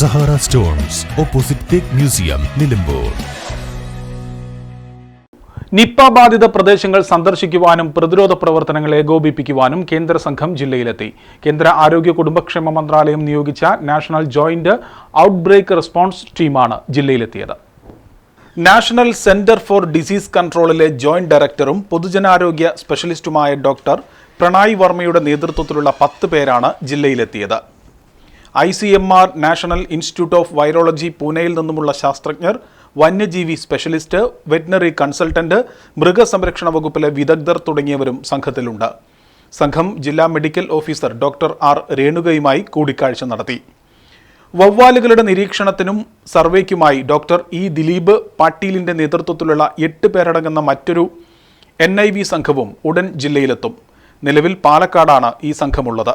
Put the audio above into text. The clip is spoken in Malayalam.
സഹാറ സ്റ്റോൺസ് ഓപ്പോസിറ്റ് തേക്ക് മ്യൂസിയം നിലമ്പൂർ. നിപ്പ ബാധിത പ്രദേശങ്ങൾ സന്ദർശിക്കുവാനും പ്രതിരോധ പ്രവർത്തനങ്ങൾ ഏകോപിപ്പിക്കുവാനും കേന്ദ്ര സംഘം ജില്ലയിലെത്തി. കേന്ദ്ര ആരോഗ്യ കുടുംബക്ഷേമ മന്ത്രാലയം നിയോഗിച്ച നാഷണൽ ജോയിന്റ് ഔട്ട്ബ്രേക്ക് റെസ്പോൺസ് ടീമാണ് ജില്ലയിലെത്തിയത്. നാഷണൽ സെന്റർ ഫോർ ഡിസീസ് കൺട്രോളിലെ ജോയിന്റ് ഡയറക്ടറും പൊതുജനാരോഗ്യ സ്പെഷ്യലിസ്റ്റുമായ ഡോക്ടർ പ്രണായ് വർമ്മയുടെ നേതൃത്വത്തിലുള്ള പത്ത് പേരാണ് ജില്ലയിലെത്തിയത്. I C M R national institute of virology പൂനെയിൽ നിന്നുമുള്ള ശാസ്ത്രജ്ഞർ വന്യജീവി സ്പെഷ്യലിസ്റ്റ് വെറ്റിനറി കൺസൾട്ടന്റ് മൃഗസംരക്ഷണ വകുപ്പിലെ വിദഗ്ധർ തുടങ്ങിയവരും സംഘത്തിലുണ്ട്. സംഘം ജില്ലാ മെഡിക്കൽ ഓഫീസർ ഡോക്ടർ ആർ. രേണുകയുമായി കൂടിക്കാഴ്ച നടത്തി. വവ്വാലുകളുടെ നിരീക്ഷണത്തിനും സർവേക്കുമായി ഡോക്ടർ ഇ. ദിലീപ് പാട്ടീലിന്റെ നേതൃത്വത്തിലുള്ള എട്ട് പേരടങ്ങുന്ന മറ്റൊരു എൻ സംഘവും ഉടൻ ജില്ലയിലെത്തും. നിലവിൽ പാലക്കാടാണ് ഈ സംഘമുള്ളത്.